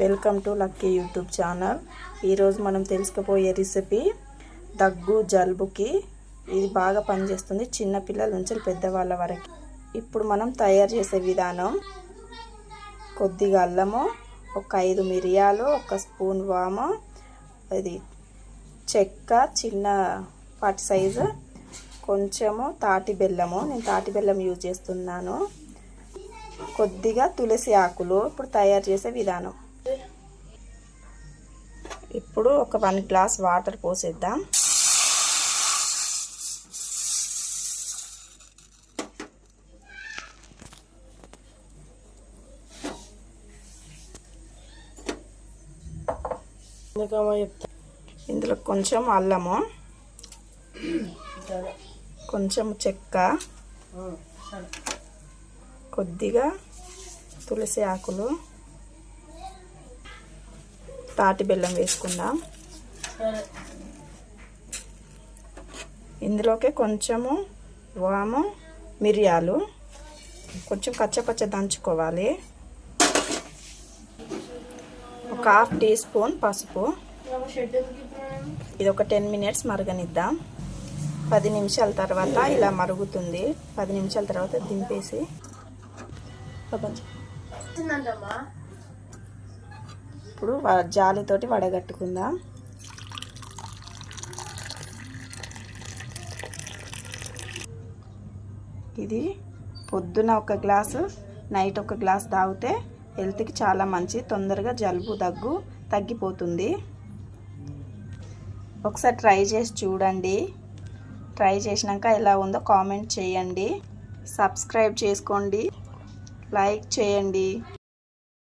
Welcome to lucky YouTube channel. ఈరోజు మనం తెలుసుకుపోయే recipe దగ్గు జలుబుకి. ఇది బాగా పనిచేస్తుంది చిన్నపిల్లల నుంచి పెద్దవాళ్ళ వరకు. ఇప్పుడు మనం తయారు చేసే విధానం కొద్దిగా అల్లము ఒక ఐదు మిరియాలు ఒక స్పూన్ వాము అది చెక్క చిన్న పాటి సైజు కొంచెము తాటి బెల్లము. నేను తాటి బెల్లం యూజ్ చేస్తున్నాను. కొద్దిగా తులసి ఆకులు ఇప్పుడు తయారు చేసే విధానం. ఇప్పుడు ఒక వన్ గ్లాస్ వాటర్ పోసేద్దాం. ఇందులో కొంచెం అల్లము కొంచెం చెక్క కొద్దిగా తులసి ఆకులు తాటి బెల్లం వేసుకుందాం. ఇందులోకి కొంచెము వాము మిరియాలు కొంచెం కచ్చపచ్చ దంచుకోవాలి. ఒక హాఫ్ టీ స్పూన్ పసుపు. ఇది ఒక టెన్ మినిట్స్ మరగనిద్దాం. పది నిమిషాల తర్వాత ఇలా మరుగుతుంది. పది నిమిషాల తర్వాత దింపేసి. ఇప్పుడు వ- జాలితోటి వడగట్టుకుందాం. ఇది పొద్దున ఒక గ్లాసు నైట్ ఒక గ్లాస్ తాగితే హెల్త్కి చాలా మంచి తొందరగా జలుబు దగ్గు తగ్గిపోతుంది. ఒకసారి ట్రై చేసి చూడండి. ట్రై చేసినాక ఎలా ఉందో కామెంట్ చేయండి. సబ్స్క్రైబ్ చేసుకోండి. లైక్ చేయండి.